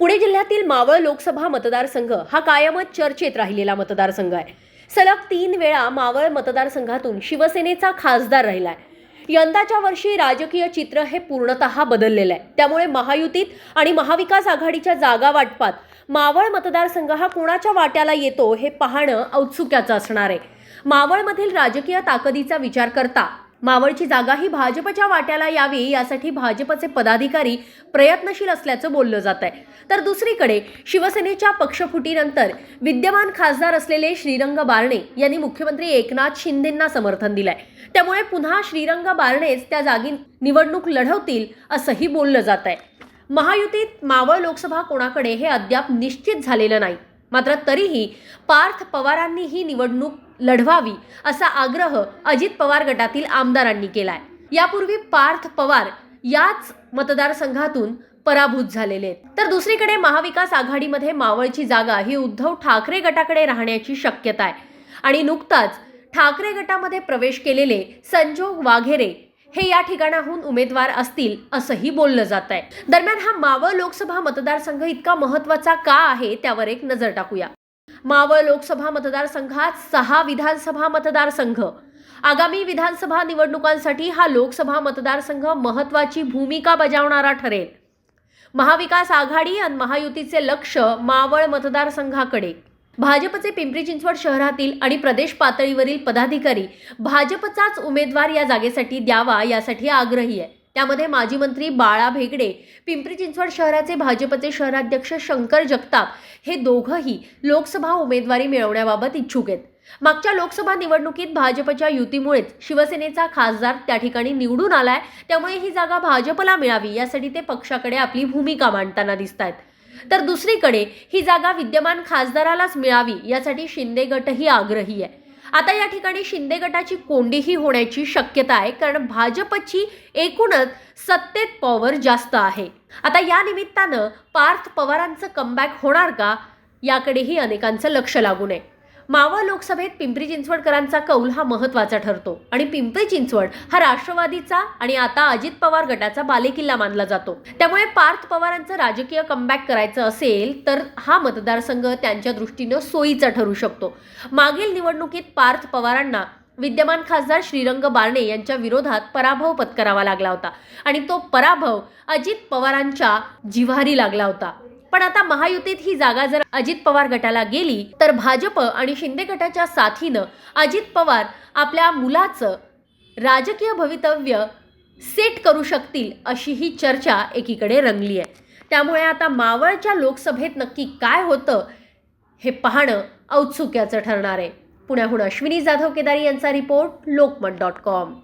पुणे जिल्ह्यातील मावळ लोकसभा मतदारसंघ हा कायमच चर्चेत राहिलेला मतदारसंघ आहे. सलग तीन वेळा मावळ मतदारसंघातून शिवसेनेचा खासदार राहिला आहे यंदाच्या वर्षी राजकीय चित्र हे पूर्णतः बदललेलं आहे. त्यामुळे महायुतीत आणि महाविकास आघाडीच्या जागा वाटपात मावळ मतदारसंघ हा कोणाच्या वाट्याला येतो हे पाहणं औत्सुक्याचं असणार आहे. मावळमधील राजकीय ताकदीचा विचार करता मावळची जागा ही भाजपच्या वाट्याला यावी यासाठी भाजपचे पदाधिकारी प्रयत्नशील असल्याचं बोललं जात आहे. तर दुसरीकडे शिवसेनेच्या पक्षफुटीनंतर विद्यमान खासदार असलेले श्रीरंग बारणे यांनी मुख्यमंत्री एकनाथ शिंदेंना समर्थन दिलंय. त्यामुळे पुन्हा श्रीरंग बारणेच त्या जागी निवडणूक लढवतील असंही बोललं जात आहे. महायुतीत मावळ लोकसभा कोणाकडे हे अद्याप निश्चित झालेलं नाही. मात्र तरीही पार्थ पवारांनी ही निवडणूक लढवावी असा आग्रह अजित पवार गटातील आमदारांनी केलाय. यापूर्वी पार्थ पवार याच मतदारसंघातून पराभूत झालेले आहेत. तर दुसरीकडे महाविकास आघाडीमध्ये मावळची जागा ही उद्धव ठाकरे गटाकडे राहण्याची शक्यता आहे. आणि नुकताच ठाकरे गटामध्ये प्रवेश केलेले संजोग वाघेरे हे या ठिकाणाहून उमेदवार असतील असंही बोललं जात आहे दरम्यान हा मावळ लोकसभा मतदारसंघ इतका महत्त्वाचा का आहे त्यावर एक नजर टाकूया. मावळ लोकसभा मतदारसंघात सहा विधानसभा मतदारसंघ. आगामी विधानसभा निवडणुकांसाठी हा लोकसभा मतदारसंघ महत्वाची भूमिका बजावणारा ठरेल. महाविकास आघाडी आणि महायुतीचे लक्ष मावळ मतदारसंघाकडे. भाजपचे पिंपरी चिंचवड शहरातील आणि प्रदेश पातळीवरील पदाधिकारी भाजपचाच उमेदवार या जागेसाठी द्यावा यासाठी आग्रही आहे. त्यामध्ये माजी मंत्री बाळा भेगडे पिंपरी चिंचवड शहराचे भाजपचे शहराध्यक्ष शंकर जगताप हे दोघंही लोकसभा उमेदवारी मिळवण्याबाबत इच्छुक आहेत. मागच्या लोकसभा निवडणुकीत भाजपच्या युतीमुळेच शिवसेनेचा खासदार त्या ठिकाणी निवडून आलाय त्यामुळे ही जागा भाजपला मिळावी यासाठी ते पक्षाकडे आपली भूमिका मांडताना दिसत आहेत तर दुसरीकडे ही जागा विद्यमान खासदारालाच मिळावी यासाठी शिंदे गटही आग्रही आहे. आता या ठिकाणी शिंदे गटाची कोंडीही होण्याची शक्यता आहे कारण भाजपची एकूणच सत्तेत पॉवर जास्त आहे. आता या निमित्तानं पार्थ पवारांचं कमबॅक होणार का? याकडेही अनेकांचं लक्ष लागू नये मावळ लोकसभेत पिंपरी चिंचवडकरांचा कौल हा महत्त्वाचा ठरतो. आणि पिंपरी चिंचवड हा राष्ट्रवादीचा आणि आता अजित पवार गटाचा बालेकिल्ला मानला जातो. त्यामुळे पार्थ पवारांचं राजकीय कमबॅक करायचं असेल तर हा मतदारसंघ त्यांच्या दृष्टीनं सोयीचा ठरू शकतो. मागील निवडणुकीत पार्थ पवारांना विद्यमान खासदार श्रीरंग बारणे यांच्या विरोधात पराभव पत्करावा लागला होता. आणि तो पराभव अजित पवारांच्या जिव्हारी लागला होता. पण आता महायुतीत ही जागा जर अजित पवार गटाला गेली तर भाजप आणि शिंदे गटाच्या साथीनं अजित पवार आपल्या मुलाचं राजकीय भवितव्य सेट करू शकतील अशी ही चर्चा एकीकडे रंगली आहे त्यामुळे आता मावळच्या लोकसभेत नक्की काय होतं हे पाहणं औत्सुक्याचं ठरणार आहे. पुण्याहून अश्विनी जाधव केदारी यांचा रिपोर्ट लोकमत डॉट कॉम.